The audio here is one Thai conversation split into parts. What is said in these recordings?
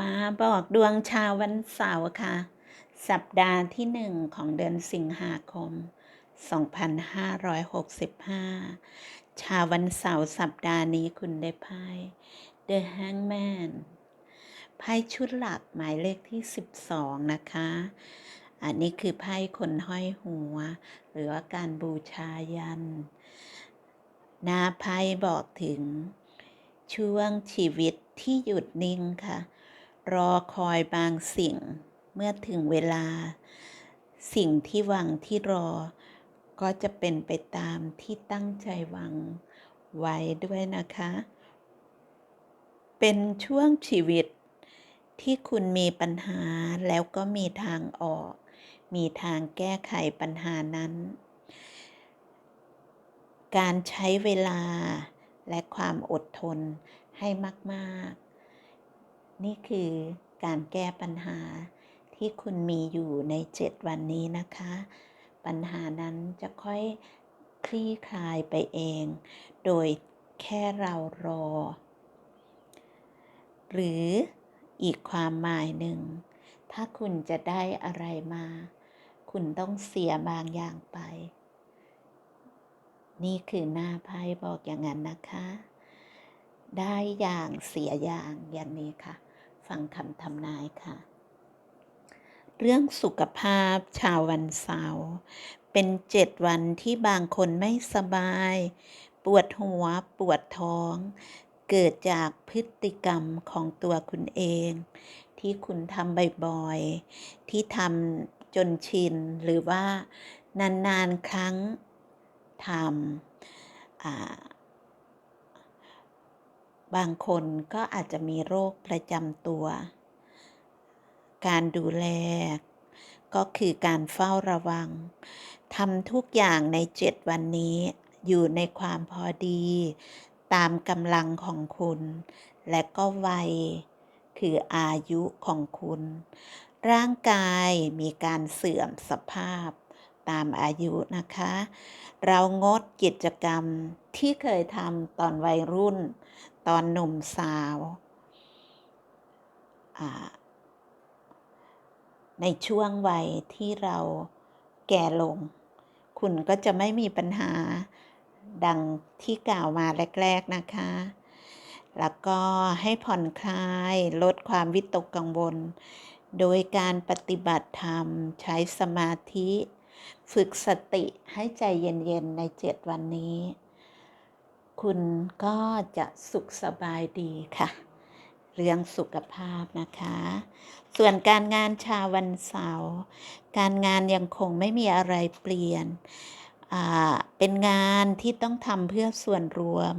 มาบอกดวงชาววันเสาร์ค่ะ สัปดาห์ที่หนึ่งของเดือนสิงหาคม 2565 ชาววันเสาร์สัปดาห์นี้คุณได้ไพ่ The Hangman ไพ่ชุดหลักหมายเลขที่ 12 นะคะ อันนี้คือไพ่คนห้อยหัว หรือว่าการบูชายัน หน้าไพ่บอกถึงช่วงชีวิตที่หยุดนิ่งค่ะ รอคอยบางสิ่ง เมื่อถึงเวลา สิ่งที่หวังที่รอ ก็จะเป็นไปตามที่ตั้งใจหวังไว้ด้วยนะคะ เป็นช่วงชีวิตที่คุณมีปัญหาแล้วก็มีทางออก มีทางแก้ไขปัญหานั้น การใช้เวลาและความอดทนให้มาก ๆ นี่คือการแก้ปัญหาที่คุณมีอยู่ในเจ็ดวันนี้นะคะ ปัญหานั้นจะค่อยคลี่คลายไปเอง โดยแค่เรารอ หรืออีกความหมายหนึ่ง ถ้าคุณจะได้อะไรมา คุณต้องเสียบางอย่างไป นี่คือหน้าไพ่บอกอย่างนั้นนะคะ ได้อย่างเสียอย่างอย่างนี้ค่ะ ฟังคำทำนายค่ะ เรื่องสุขภาพชาววันเสาร์เป็นเจ็ดวันที่บางคนไม่สบาย ปวดหัวปวดท้อง เกิดจากพฤติกรรมของตัวคุณเอง ที่คุณทำบ่อยๆ ที่ทำจนชิน หรือว่านาน ๆ ครั้งทำอ่า บางคนก็อาจจะมีโรคประจำตัว การดูแล ก็คือการเฝ้าระวังทำทุกอย่างในเจ็ดวันนี้อยู่ในความพอดี ตามกำลังของคุณ และก็วัยคืออายุของคุณ ร่างกายมีการเสื่อมสภาพตามอายุนะคะ เรางดกิจกรรมที่เคยทำตอนวัยรุ่น ตอนหนุ่มสาวในช่วงวัยที่เราแก่ลง คุณก็จะไม่มีปัญหาดังที่กล่าวมาแรก ๆ นะคะ แล้วก็ให้ผ่อนคลายลดความวิตกกังวล โดยการปฏิบัติธรรมใช้สมาธิ ฝึกสติให้ใจเย็น ๆ ในเจ็ดวันนี้ คุณก็จะสุขสบายดีค่ะ เรื่องสุขภาพนะคะ ส่วนการงานชาววันเสาร์การงานยังคงไม่มีอะไรเปลี่ยนเป็นงานที่ต้องทำเพื่อส่วนรวม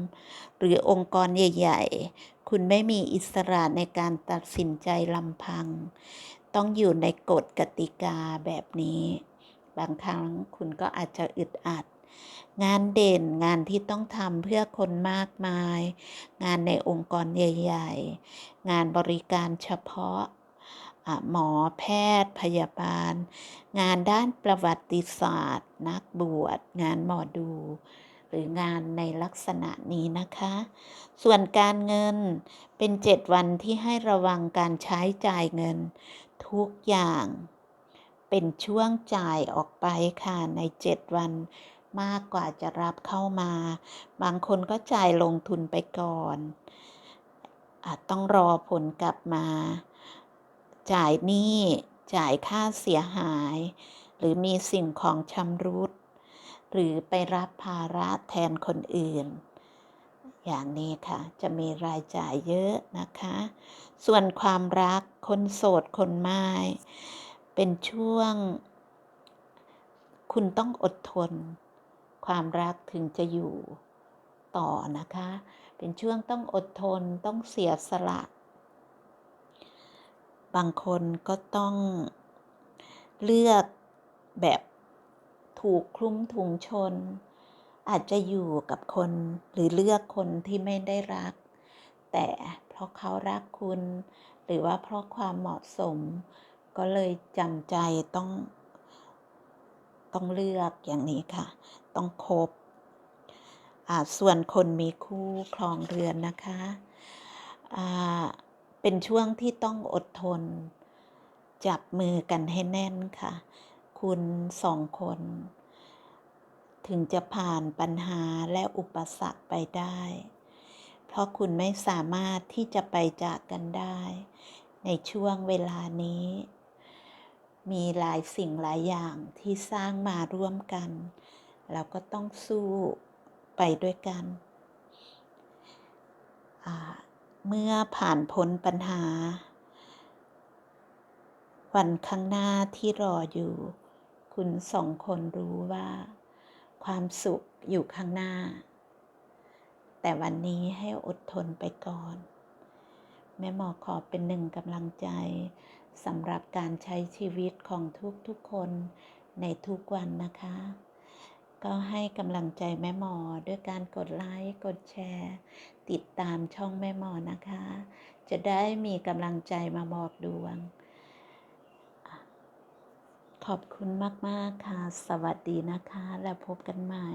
หรือองค์กรใหญ่ ๆ คุณไม่มีอิสระในการตัดสินใจลำพัง ต้องอยู่ในกฎกติกาแบบนี้ บางครั้งคุณก็อาจจะอึดอัด งานเด่นงานที่ต้องทำเพื่อคนมากมาย งานในองค์กรใหญ่ ๆ งานบริการเฉพาะหมอแพทย์พยาบาล งานด้านประวัติศาสตร์ นักบวช งานหมอดู หรืองานในลักษณะนี้นะคะ ส่วนการเงินเป็นเจ็ดวันที่ให้ระวังการใช้จ่ายเงิน ทุกอย่าง เป็นช่วงจ่ายออกไปค่ะในเจ็ดวัน มากกว่าจะรับเข้ามา บางคนก็จ่ายลงทุนไปก่อนอาจต้องรอผลกลับมา จ่ายหนี้จ่ายค่าเสียหาย หรือมีสิ่งของชำรุด หรือไปรับภาระแทนคนอื่น อย่างนี้ค่ะ จะมีรายจ่ายเยอะนะคะ ส่วนความรักคนโสดคนไม้เป็นช่วง คุณต้องอดทน ความรักถึงจะอยู่ต่อนะคะ เป็นช่วงต้องอดทนต้องเสียสละ บางคนก็ต้องเลือกแบบถูกคลุ้มถุงชน อาจจะอยู่กับคนหรือเลือกคนที่ไม่ได้รัก แต่เพราะเขารักคุณ หรือว่าเพราะความเหมาะสม ก็เลยจำใจต้อง ต้องเลือกอย่างนี้ค่ะ ต้องคบส่วนคนมีคู่ครองเรือนนะคะเป็นช่วงที่ต้องอดทน จับมือกันให้แน่นค่ะ คุณสองคน ถึงจะผ่านปัญหาและอุปสรรคไปได้ เพราะคุณไม่สามารถที่จะไปจากกันได้ ในช่วงเวลานี้ มีหลายสิ่งหลายอย่างที่สร้างมาร่วมกัน เราก็ต้องสู้ไปด้วยกัน เมื่อผ่านพ้นปัญหา วันข้างหน้าที่รออยู่ คุณสองคนรู้ว่า ความสุขอยู่ข้างหน้า แต่วันนี้ให้อดทนไปก่อน แม่หมอขอเป็นหนึ่งกำลังใจสำหรับการใช้ชีวิตของทุกๆคนในทุกวันนะคะ ก็ให้กำลังใจแม่หมอด้วยการกดไลค์ กดแชร์ ติดตามช่องแม่หมอนะคะ จะได้มีกำลังใจมาบอกดวง ขอบคุณมาก ๆ ค่ะ สวัสดีนะคะ แล้วพบกันใหม่